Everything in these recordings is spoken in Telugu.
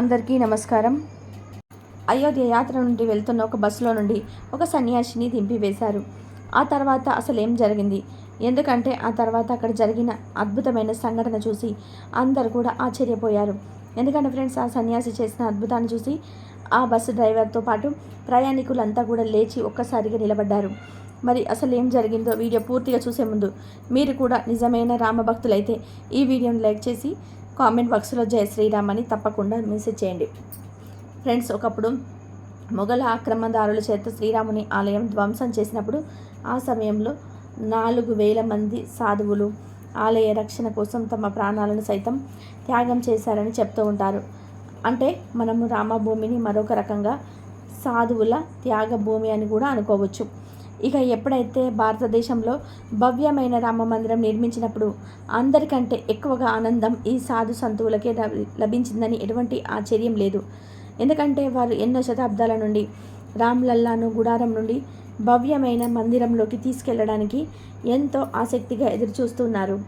అందరికీ నమస్కారం. అయోధ్య యాత్ర నుండి వెళ్తున్న ఒక బస్సులో నుండి ఒక సన్యాసిని దింపివేశారు ఆ తర్వాత అసలు ఏం జరిగింది? ఎందుకంటే ఆ తర్వాత అక్కడ జరిగిన అద్భుతమైన సంఘటన చూసి అందరు కూడా ఆశ్చర్యపోయారు. ఎందుకంటే ఫ్రెండ్స్ ఆ సన్యాసి చేసిన అద్భుతాన్ని చూసి ఆ బస్సు డ్రైవర్తో పాటు ప్రయాణికులంతా కూడా లేచి ఒక్కసారిగా నిలబడ్డారు. మరి అసలు ఏం జరిగిందో వీడియో పూర్తిగా చూసే ముందు మీరు కూడా నిజమైన రామభక్తులైతే ఈ వీడియోని లైక్ చేసి కామెంట్ బాక్స్లో జయ శ్రీరామ్ అని తప్పకుండా మెసేజ్ చేయండి. ఫ్రెండ్స్ ఒకప్పుడు మొఘల ఆక్రమణదారుల చేత శ్రీరాముని ఆలయం ధ్వంసం చేసినప్పుడు ఆ సమయంలో నాలుగు వేల మంది సాధువులు ఆలయ రక్షణ కోసం తమ ప్రాణాలను సైతం త్యాగం చేశారని చెప్తూ ఉంటారు. అంటే మనము రామభూమిని మరొక రకంగా సాధువుల త్యాగభూమి అని కూడా అనుకోవచ్చు. ఇక ఎప్పుడైతే భారతదేశంలో భవ్యమైన రామ మందిరం నిర్మించినప్పుడు అందరికంటే ఎక్కువగా ఆనందం ఈ సాధు సంతువులకే లభి- లభించిందని ఎటువంటి ఆశ్చర్యం లేదు. ఎందుకంటే వారు ఎన్నో శతాబ్దాల నుండి రామ్లల్లాను గుడారం నుండి భవ్యమైన మందిరంలోకి తీసుకెళ్ళడానికి ఎంతో ఆసక్తిగా ఎదురుచూస్తున్నారు.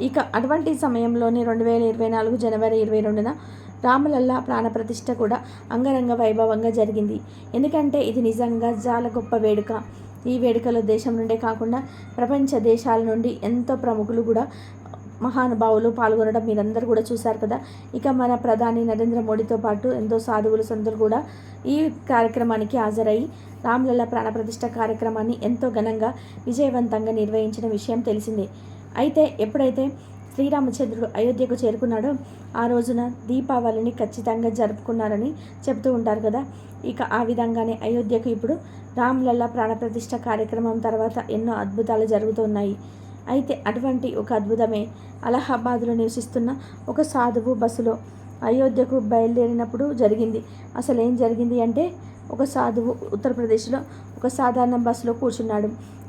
ఇక అటువంటి సమయంలోనే రెండు వేల ఇరవై నాలుగు జనవరి ఇరవై రెండున రామలల్లా ప్రాణప్రతిష్ఠ కూడా అంగరంగ వైభవంగా జరిగింది. ఎందుకంటే ఇది నిజంగా చాలా గొప్ప వేడుక. ఈ వేడుకలో దేశం నుండే కాకుండా ప్రపంచ దేశాల నుండి ఎంతో ప్రముఖులు కూడా మహానుభావులు పాల్గొనడం మీరందరూ కూడా చూశారు కదా. ఇక మన ప్రధాని నరేంద్ర మోడీతో పాటు ఎంతో సాధువులు సంతులు కూడా ఈ కార్యక్రమానికి హాజరై రామ్లల్ల ప్రాణప్రతిష్ఠ కార్యక్రమాన్ని ఎంతో ఘనంగా విజయవంతంగా నిర్వహించిన విషయం తెలిసిందే. అయితే ఎప్పుడైతే శ్రీరామచంద్రుడు అయోధ్యకు చేరుకున్నాడో. ఆ రోజున దీపావళిని ఖచ్చితంగా జరుపుకున్నారని చెప్తూ ఉంటారు కదా. ఇక ఆ విధంగానే అయోధ్యకు ఇప్పుడు రామ్లల్ల ప్రాణప్రతిష్ఠ కార్యక్రమం తర్వాత ఎన్నో అద్భుతాలు జరుగుతున్నాయి. అయితే అటువంటి ఒక అద్భుతమే అలహాబాద్లో నివసిస్తున్న ఒక సాధువు బస్సులో అయోధ్యకు బయలుదేరినప్పుడు జరిగింది. అసలు ఏం జరిగింది అంటే ఒక సాధువు ఉత్తరప్రదేశ్లో ఒక సాధారణ బస్సులో కూర్చున్నాడు.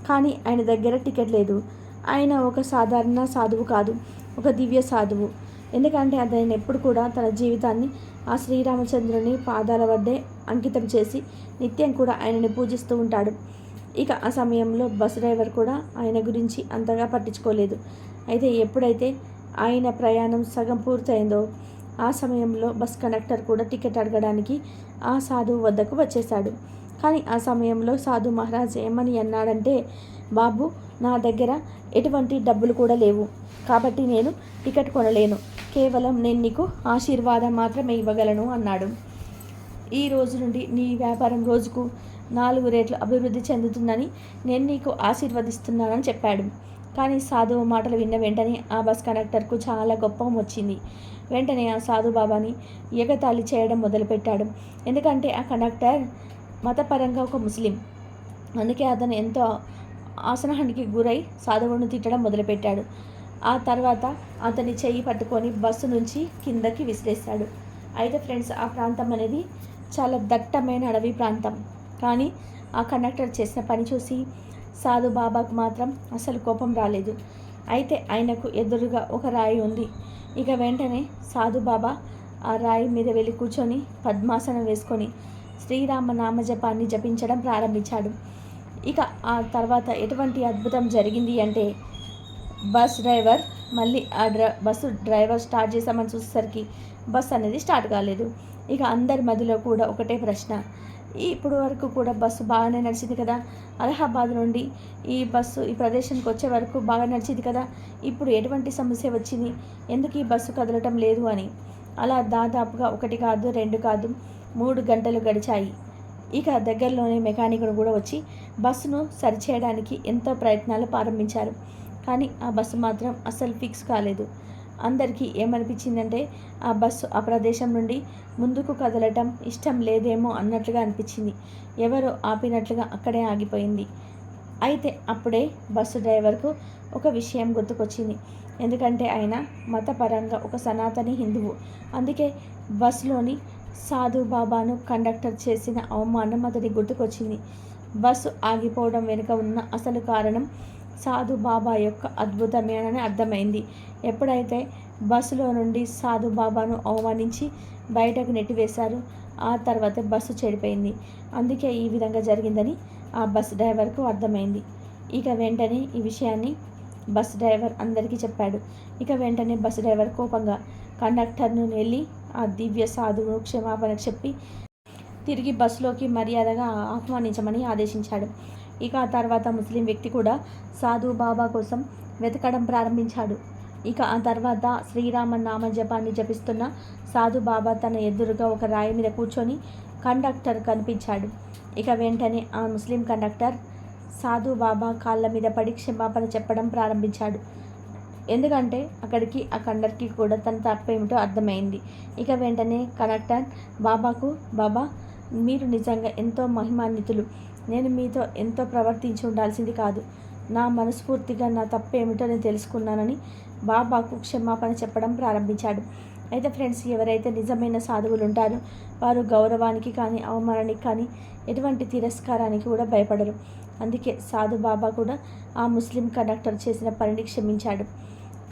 కానీ ఆయన దగ్గర టికెట్ లేదు. ఆయన ఒక సాధారణ సాధువు కాదు. ఒక దివ్య సాధువు. ఎందుకంటే అతను ఎప్పుడు కూడా తన జీవితాన్ని ఆ శ్రీరామచంద్రుని పాదాల వద్దే అంకితం చేసి నిత్యం కూడా ఆయనని పూజిస్తూ ఉంటాడు. ఇక ఆ సమయంలో బస్ డ్రైవర్ కూడా ఆయన గురించి అంతగా పట్టించుకోలేదు. అయితే ఎప్పుడైతే ఆయన ప్రయాణం సగం పూర్తయిందో ఆ సమయంలో బస్ కండక్టర్ కూడా టికెట్ అడగడానికి ఆ సాధువు వద్దకు వచ్చేశాడు. కానీ ఆ సమయంలో సాధు మహారాజ్ ఏమని అన్నాడంటే బాబు నా దగ్గర ఎటువంటి డబ్బులు కూడా లేవు. కాబట్టి నేను టికెట్ కొనలేను. కేవలం నేను నీకు ఆశీర్వాదం మాత్రమే ఇవ్వగలను అన్నాడు. ఈ రోజు నుండి నీ వ్యాపారం రోజుకు నాలుగు రేట్లు అభివృద్ధి చెందుతుందని నేను నీకు ఆశీర్వదిస్తున్నానని చెప్పాడు. కానీ సాధువు మాటలు విన్న వెంటనే ఆ బస్ కండక్టర్కు చాలా గొప్పం వచ్చింది. వెంటనే ఆ సాధు బాబాని ఎగతాళి చేయడం మొదలుపెట్టాడు. ఎందుకంటే ఆ కండక్టర్ మతపరంగా ఒక ముస్లిం. అందుకే అతను ఎంతో ఆసనానికి గురై సాధువును తిట్టడం మొదలుపెట్టాడు. ఆ తర్వాత అతని చెయ్యి పట్టుకొని బస్సు నుంచి కిందకి విసిరేశాడు. అయితే ఫ్రెండ్స్ ఆ ప్రాంతం అనేది చాలా దట్టమైన అడవి ప్రాంతం. కానీ ఆ కండక్టర్ చేసిన పని చూసి సాధు బాబాకు మాత్రం అసలు కోపం రాలేదు. అయితే ఆయనకు ఎదురుగా ఒక రాయి ఉంది. ఇక వెంటనే సాధు బాబా ఆ రాయి మీద వెళ్ళి కూర్చొని పద్మాసనం వేసుకొని శ్రీరామ నామజపాన్ని జపించడం ప్రారంభించాడు. ఇక ఆ తర్వాత ఎటువంటి అద్భుతం జరిగింది అంటే బస్ డ్రైవర్ మళ్ళీ ఆ డ్ర బస్సు డ్రైవర్ స్టార్ట్ చేసామని చూసేసరికి బస్ అనేది స్టార్ట్ కాలేదు. ఇక అందరి మధ్యలో కూడా ఒకటే ప్రశ్న. ఇప్పుడు వరకు కూడా బస్సు బాగానే నడిచింది కదా? అలహాబాద్ నుండి ఈ బస్సు ఈ ప్రదేశానికి వచ్చే వరకు బాగా నడిచింది కదా? ఇప్పుడు ఎటువంటి సమస్య వచ్చింది? ఎందుకు ఈ బస్సు కదలటం లేదు అని. అలా దాదాపుగా ఒకటి కాదు రెండు కాదు మూడు గంటలు గడిచాయి. ఇక దగ్గరలోనే మెకానికుడు కూడా వచ్చి బస్సును సరిచేయడానికి ఎంతో ప్రయత్నాలు ప్రారంభించారు. కానీ ఆ బస్సు మాత్రం అస్సలు ఫిక్స్ కాలేదు. అందరికీ ఏమనిపించిందంటే ఆ బస్సు ఆ ప్రదేశం నుండి ముందుకు కదలటం ఇష్టం లేదేమో అన్నట్లుగా అనిపించింది. ఎవరో ఆపినట్లుగా అక్కడే ఆగిపోయింది. అయితే అప్పుడే బస్సు డ్రైవర్కు ఒక విషయం గుర్తుకొచ్చింది. ఎందుకంటే ఆయన మతపరంగా ఒక సనాతని హిందువు. అందుకే బస్సులోని సాధు బాబాను కండక్టర్ చేసిన అవమానం అతని గుర్తుకొచ్చింది. బస్సు ఆగిపోవడం వెనుక ఉన్న అసలు కారణం సాధు బాబా యొక్క అద్భుతమేనని అర్థమైంది. ఎప్పుడైతే బస్సులో నుండి సాధు బాబాను అవమానించి బయటకు నెట్టివేశారు ఆ తర్వాత బస్సు చెడిపోయింది. అందుకే ఈ విధంగా జరిగిందని ఆ బస్ డ్రైవర్కు అర్థమైంది. ఇక వెంటనే ఈ విషయాన్ని బస్ డ్రైవర్ అందరికీ చెప్పాడు. ఇక వెంటనే బస్ డ్రైవర్ కోపంగా కండక్టర్ను వెళ్ళి ఆ దివ్య సాధువు క్షమాపణ చెప్పి తిరిగి బస్సులోకి మర్యాదగా ఆహ్వానించమని ఆదేశించాడు. ఇక ఆ తర్వాత ముస్లిం వ్యక్తి కూడా సాధు బాబా కోసం వెతకడం ప్రారంభించాడు. ఇక ఆ తర్వాత శ్రీరామ నామ జపాన్ని జపిస్తున్న సాధు బాబా తన ఎదురుగా ఒక రాయి మీద కూర్చొని కండక్టర్ కనిపించాడు. ఇక వెంటనే ఆ ముస్లిం కండక్టర్ సాధు బాబా కాళ్ళ మీద పడి క్షమాపణ చెప్పడం ప్రారంభించాడు. ఎందుకంటే అక్కడికి ఆ కండర్కి కూడా తన తప్పేమిటో అర్థమైంది. ఇక వెంటనే కండక్టర్ బాబాకు బాబా మీరు నిజంగా ఎంతో మహిమాన్వితులు. నేను మీతో ఎంతో ప్రవర్తించి ఉండాల్సింది కాదు. నా మనస్ఫూర్తిగా నా తప్పేమిటో నేను తెలుసుకున్నానని బాబాకు క్షమాపణ చెప్పడం ప్రారంభించాడు. అయితే ఫ్రెండ్స్ ఎవరైతే నిజమైన సాధువులు ఉంటారో వారు గౌరవానికి కానీ అవమానానికి కానీ ఎటువంటి తిరస్కారానికి కూడా భయపడరు. అందుకే సాధు బాబా కూడా ఆ ముస్లిం కండక్టర్ చేసిన పనిని క్షమించాడు.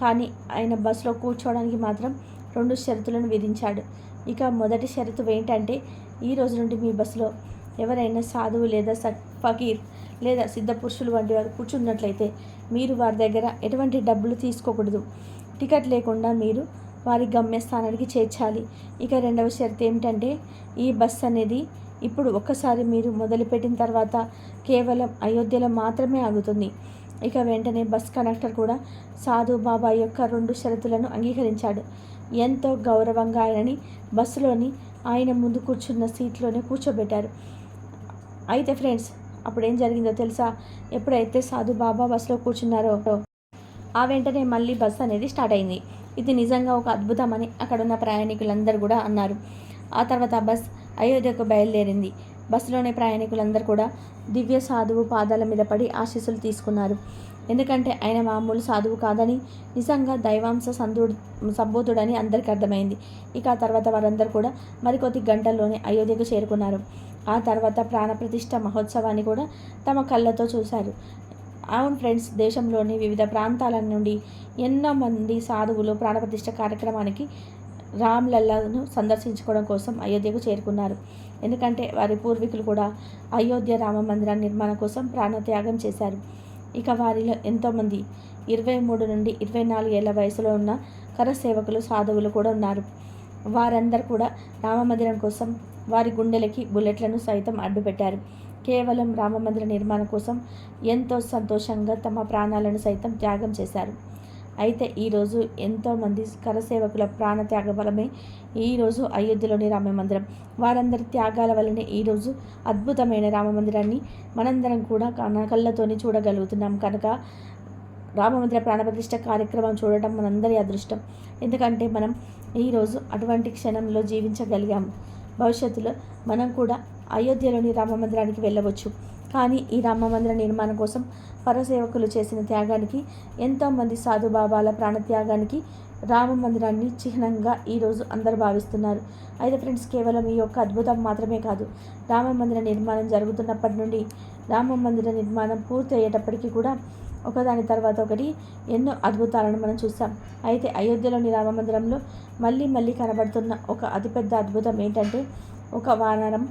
కానీ ఆయన బస్సులో కూర్చోవడానికి మాత్రం రెండు షరతులను విధించాడు. ఇక మొదటి షరతు ఏంటంటే ఈ రోజు నుండి మీ బస్సులో ఎవరైనా సాధువు లేదా స ఫకీర్ లేదా సిద్ధ పురుషులు వంటి వారు కూర్చున్నట్లయితే మీరు వారి దగ్గర ఎటువంటి డబ్బులు తీసుకోకూడదు. టికెట్ లేకుండా మీరు వారి గమ్యస్థానానికి చేర్చాలి. ఇక రెండవ షరతు ఏమిటంటే ఈ బస్ అనేది ఇప్పుడు ఒక్కసారి మీరు మొదలుపెట్టిన తర్వాత కేవలం అయోధ్యలో మాత్రమే ఆగుతుంది. ఇక వెంటనే బస్ కండక్టర్ కూడా సాధు బాబా యొక్క రెండు షరతులను అంగీకరించాడు. ఎంతో గౌరవంగా ఆయనని బస్సులోని ఆయన ముందు కూర్చున్న సీట్లోనే కూర్చోబెట్టారు. అయితే ఫ్రెండ్స్ అప్పుడు ఏం జరిగిందో తెలుసా? ఎప్పుడైతే సాధు బాబా బస్సులో కూర్చున్నారో ఆ వెంటనే మళ్ళీ బస్ అనేది స్టార్ట్ అయింది. ఇది నిజంగా ఒక అద్భుతం అని అక్కడున్న ప్రయాణికులందరూ కూడా అన్నారు. ఆ తర్వాత ఆ బస్ అయోధ్యకు బయలుదేరింది. బస్సులోని ప్రయాణికులందరూ కూడా దివ్య సాధువు పాదాల మీద పడి ఆశీస్సులు తీసుకున్నారు. ఎందుకంటే ఆయన మామూలు సాధువు కాదని నిజంగా దైవాంశ సంధు సంబోధుడని అందరికీ అర్థమైంది. ఇక ఆ తర్వాత వారందరూ కూడా మరికొద్ది గంటల్లోనే అయోధ్యకు చేరుకున్నారు. ఆ తర్వాత ప్రాణప్రతిష్ఠ మహోత్సవాన్ని కూడా తమ కళ్ళతో చూశారు. అవును ఫ్రెండ్స్ దేశంలోని వివిధ ప్రాంతాల నుండి ఎన్నో మంది సాధువులు ప్రాణప్రతిష్ఠ కార్యక్రమానికి రామ్లల్లాను సందర్శించుకోవడం కోసం అయోధ్యకు చేరుకున్నారు. ఎందుకంటే వారి పూర్వీకులు కూడా అయోధ్య రామ మందిర నిర్మాణం కోసం ప్రాణత్యాగం చేశారు. ఇక వారిలో ఎంతోమంది ఇరవై మూడు నుండి ఇరవై నాలుగు ఏళ్ళ వయసులో ఉన్న కరసేవకులు సాధువులు కూడా ఉన్నారు. వారందరూ కూడా రామమందిరం కోసం వారి గుండెలకి బుల్లెట్లను సైతం అడ్డుపెట్టారు. కేవలం రామమందిర నిర్మాణం కోసం ఎంతో సంతోషంగా తమ ప్రాణాలను సైతం త్యాగం చేశారు. అయితే ఈరోజు ఎంతోమంది కరసేవకుల ప్రాణ త్యాగ బలమే ఈరోజు అయోధ్యలోని రామ మందిరం. వారందరి త్యాగాల వల్లనే ఈరోజు అద్భుతమైన రామ మందిరాన్ని మనందరం కూడా కన చూడగలుగుతున్నాం. కనుక రామమందిర ప్రాణప్రతిష్ఠ కార్యక్రమం చూడటం మనందరి అదృష్టం. ఎందుకంటే మనం ఈరోజు అటువంటి క్షణంలో జీవించగలిగాము భవిష్యత్తులో మనం కూడా అయోధ్యలోని రామ మందిరానికి వెళ్ళవచ్చు. కానీ ఈ రామ మందిర నిర్మాణం కోసం పరసేవకులు చేసిన త్యాగానికి ఎంతోమంది సాధుబాబాల ప్రాణత్యాగానికి రామ మందిరాన్ని చిహ్నంగా ఈరోజు అందరు భావిస్తున్నారు. అయితే ఫ్రెండ్స్ కేవలం ఈ యొక్క అద్భుతం మాత్రమే కాదు. రామ మందిర నిర్మాణం జరుగుతున్నప్పటి నుండి రామ మందిర నిర్మాణం పూర్తి అయ్యేటప్పటికీ కూడా ఒకదాని తర్వాత ఒకటి ఎన్నో అద్భుతాలను మనం చూసాం అయితే అయోధ్యలోని రామ మందిరంలో మళ్ళీ మళ్ళీ కనబడుతున్న ఒక అతిపెద్ద అద్భుతం ఏంటంటే ఒక వానరం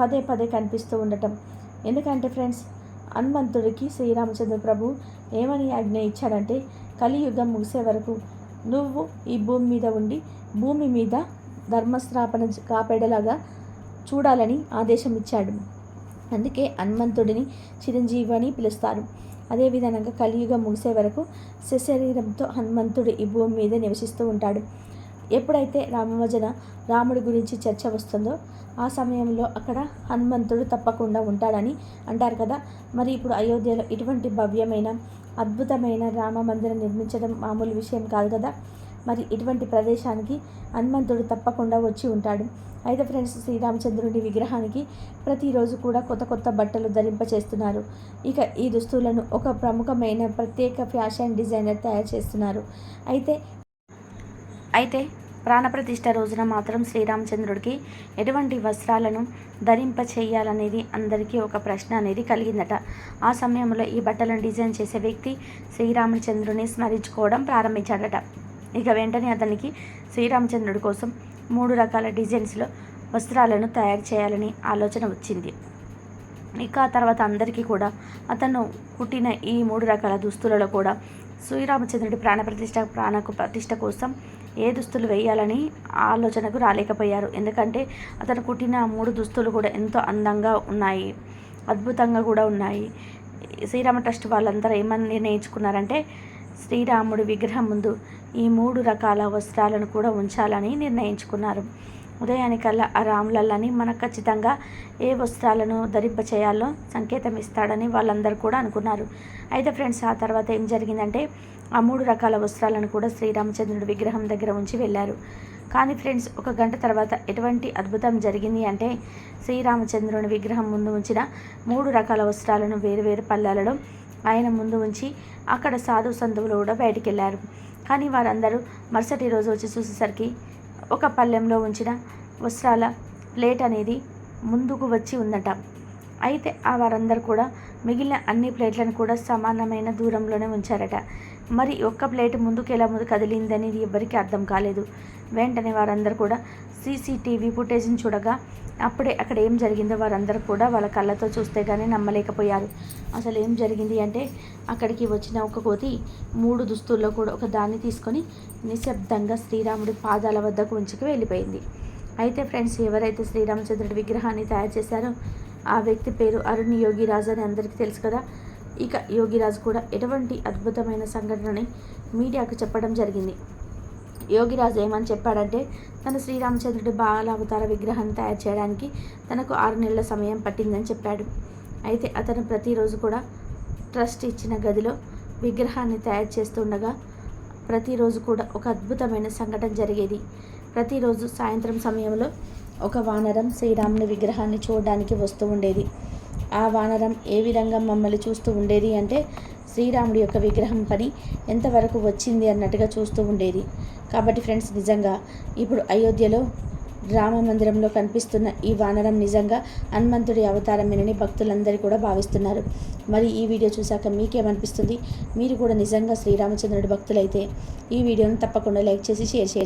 పదే పదే కనిపిస్తూ ఉండటం. ఎందుకంటే ఫ్రెండ్స్ హనుమంతుడికి శ్రీరామచంద్ర ప్రభు ఏమని ఆజ్ఞ ఇచ్చాడంటే కలియుగం ముగిసే వరకు నువ్వు ఈ భూమి మీద ఉండి భూమి మీద ధర్మస్థాపన కాపాడేలాగా చూడాలని ఆదేశం ఇచ్చాడు. అందుకే హనుమంతుడిని చిరంజీవి అని పిలుస్తారు. అదేవిధంగా కలియుగం ముగిసే వరకు సశరీరంతో హనుమంతుడు ఈ భూమి మీద నివసిస్తూ ఉంటాడు. ఎప్పుడైతే రామభజన రాముడి గురించి చర్చ వస్తుందో ఆ సమయంలో అక్కడ హనుమంతుడు తప్పకుండా ఉంటాడని అంటారు కదా. మరి ఇప్పుడు అయోధ్యలో ఇటువంటి భవ్యమైన అద్భుతమైన రామ మందిరం నిర్మించడం మామూలు విషయం కాదు కదా. మరి ఇటువంటి ప్రదేశానికి హనుమంతుడు తప్పకుండా వచ్చి ఉంటాడు. అయితే ఫ్రెండ్స్ శ్రీరామచంద్రుడి విగ్రహానికి ప్రతిరోజు కూడా కొత్త కొత్త బట్టలు ధరింపచేస్తున్నారు ఇక ఈ దుస్తులను ఒక ప్రముఖమైన ప్రత్యేక ఫ్యాషన్ డిజైనర్ తయారు చేస్తున్నారు. అయితే అయితే ప్రాణప్రతిష్ఠ రోజున మాత్రం శ్రీరామచంద్రుడికి ఎటువంటి వస్త్రాలను ధరింప చేయాలనేది అందరికీ ఒక ప్రశ్న అనేది కలిగిందట. ఆ సమయంలో ఈ బట్టలను డిజైన్ చేసే వ్యక్తి శ్రీరామచంద్రుని స్మరించుకోవడం ప్రారంభించాడట. ఇక వెంటనే అతనికి శ్రీరామచంద్రుడి కోసం మూడు రకాల డిజైన్స్లో వస్త్రాలను తయారు చేయాలని ఆలోచన వచ్చింది. ఇక ఆ తర్వాత అందరికీ కూడా అతను కుట్టిన ఈ మూడు రకాల దుస్తులలో కూడా శ్రీరామచంద్రుడి ప్రాణప్రతిష్ఠ ప్రాణకు ప్రతిష్ఠ కోసం ఏ దుస్తులు వేయాలని ఆలోచనకు రాలేకపోయారు. ఎందుకంటే అతను కుట్టిన మూడు దుస్తులు కూడా ఎంతో అందంగా ఉన్నాయి అద్భుతంగా కూడా ఉన్నాయి. శ్రీరామ ట్రస్ట్ వాళ్ళందరూ ఏమని నిర్ణయించుకున్నారంటే శ్రీరాముడి విగ్రహం ముందు ఈ మూడు రకాల వస్త్రాలను కూడా ఉంచాలని నిర్ణయించుకున్నారు. ఉదయానికల్లా ఆ రాములల్లని మనకు ఖచ్చితంగా ఏ వస్త్రాలను ధరింప చేయాలో సంకేతం ఇస్తాడని వాళ్ళందరూ కూడా అనుకున్నారు. అయితే ఫ్రెండ్స్ ఆ తర్వాత ఏం జరిగిందంటే ఆ మూడు రకాల వస్త్రాలను కూడా శ్రీరామచంద్రుడి విగ్రహం దగ్గర ఉంచి వెళ్ళారు. కానీ ఫ్రెండ్స్ ఒక గంట తర్వాత ఎటువంటి అద్భుతం జరిగింది అంటే శ్రీరామచంద్రుని విగ్రహం ముందు ఉంచిన మూడు రకాల వస్త్రాలను వేరు వేరు పల్లెలలో ఆయన ముందు ఉంచి అక్కడ సాధు సంధువులు కూడా బయటికి వెళ్ళారు కానీ వారందరూ మరుసటి రోజు వచ్చి చూసేసరికి ఒక పళ్ళెంలో ఉంచిన వస్త్రాల ప్లేట్ అనేది ముందుకు వచ్చి ఉందట. అయితే ఆ వారందరూ కూడా మిగిలిన అన్ని ప్లేట్లను కూడా సమానమైన దూరంలోనే ఉంచారట. మరి ఒక్క ప్లేట్ ముందుకు ఎలా ముందు కదిలిందని ఎవ్వరికీ అర్థం కాలేదు. వెంటనే వారందరూ కూడా సీసీటీవీ ఫుటేజ్ని చూడగా అప్పుడే అక్కడ ఏం జరిగిందో వారందరూ కూడా వాళ్ళ కళ్ళతో చూస్తే కానీ నమ్మలేకపోయారు. అసలు ఏం జరిగింది అంటే అక్కడికి వచ్చిన ఒక కోతి మూడు దుస్తుల్లో కూడా ఒక దాన్ని తీసుకొని నిశ్శబ్దంగా శ్రీరాముడి పాదాల వద్దకు ఉంచుకు వెళ్ళిపోయింది. అయితే ఫ్రెండ్స్ ఎవరైతే శ్రీరామచంద్రుడి విగ్రహాన్ని తయారు చేశారో ఆ వ్యక్తి పేరు అరుణ్ యోగిరాజు అని అందరికీ తెలుసు కదా. ఇక యోగిరాజు కూడా ఎటువంటి అద్భుతమైన సంఘటనని మీడియాకు చెప్పడం జరిగింది. యోగిరాజు ఏమని చెప్పాడంటే తన శ్రీరామచంద్రుడి బాల అవతార విగ్రహాన్ని తయారు చేయడానికి తనకు ఆరు నెలల సమయం పట్టిందని చెప్పాడు. అయితే అతను ప్రతిరోజు కూడా ట్రస్ట్ ఇచ్చిన గదిలో విగ్రహాన్ని తయారు చేస్తుండగా ప్రతిరోజు కూడా ఒక అద్భుతమైన సంఘటన జరిగేది. ప్రతిరోజు సాయంత్రం సమయంలో ఒక వానరం శ్రీరాముని విగ్రహాన్ని చూడడానికి వస్తూ ఉండేది. ఆ వానరం ఏ విధంగా మమ్మల్ని చూస్తూ ఉండేది అంటే శ్రీరాముడి యొక్క విగ్రహం పని ఎంతవరకు వచ్చింది అన్నట్టుగా చూస్తూ ఉండేది. కాబట్టి ఫ్రెండ్స్ నిజంగా ఇప్పుడు అయోధ్యలో రామ మందిరంలో కనిపిస్తున్న ఈ వానరం నిజంగా హనుమంతుడి అవతారమేనని భక్తులందరూ కూడా భావిస్తున్నారు. మరి ఈ వీడియో చూశాక మీకేమనిపిస్తుంది? మీరు కూడా నిజంగా శ్రీరామచంద్రుడి భక్తులైతే ఈ వీడియోను తప్పకుండా లైక్ చేసి షేర్ చేసి